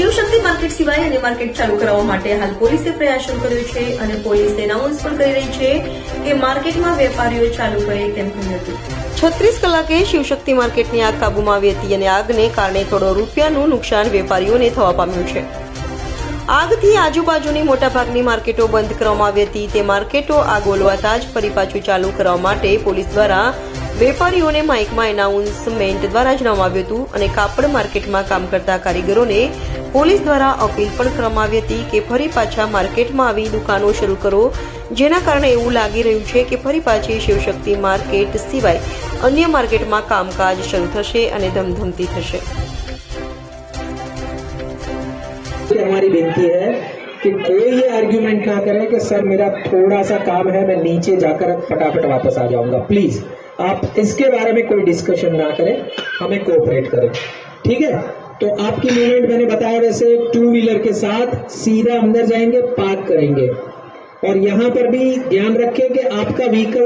Shivshakti market સિવાય અન્ય market ચાલુ કરવા માટે હાલ પોલીસે પ્રયાસ શરૂ કર્યો છે અને પોલીસ એનાઉન્સ પણ કરી રહી છે કે માર્કેટમાં વેપારીઓ ચાલુ કરે તેમ કહ્યું હતું. છત્રીસ કલાકે શિવશક્તિ માર્કેટની આગ કાબુમાં આવી હતી અને આગને કારણે કરોડો રૂપિયાનું નુકસાન વેપારીઓને થવા પામ્યું છે. આગથી આજુબાજુની મોટાભાગની માર્કેટો બંધ કરવામાં આવી હતી. તે માર્કેટો આગ ઓલવાતા જ ફરી પાછું ચાલુ કરવા માટે પોલીસ દ્વારા વેપારીઓને માઇકમાં એનાઉન્સમેન્ટ દ્વારા જણાવવામાં આવ્યું હતું અને કાપડ માર્કેટમાં કામ કરતા કારીગરોને પોલીસ દ્વારા અપીલ પણ કરવામાં આવી હતી કે ફરી પાછા માર્કેટમાં આવી દુકાનો શરૂ કરો જેના કારણે એવું લાગી રહ્યું છે કે ફરી પાછી શિવશક્તિ માર્કેટ સિવાય અન્ય માર્કેટમાં કામકાજ શરૂ થશે અને ધમધમતી થશે कि हमारी विनती है कि कोई ये आर्ग्यूमेंट ना करे कि सर मेरा थोड़ा सा काम है मैं नीचे जाकर फटाफट वापस आ जाऊंगा प्लीज आप इसके बारे में कोई डिस्कशन ना करें हमें कोऑपरेट करें ठीक है तो आपकी मूवमेंट मैंने बताया वैसे टू व्हीलर के साथ सीधा अंदर जाएंगे पार्क करेंगे और यहाँ पर भी ध्यान रखें कि आपका व्हीकल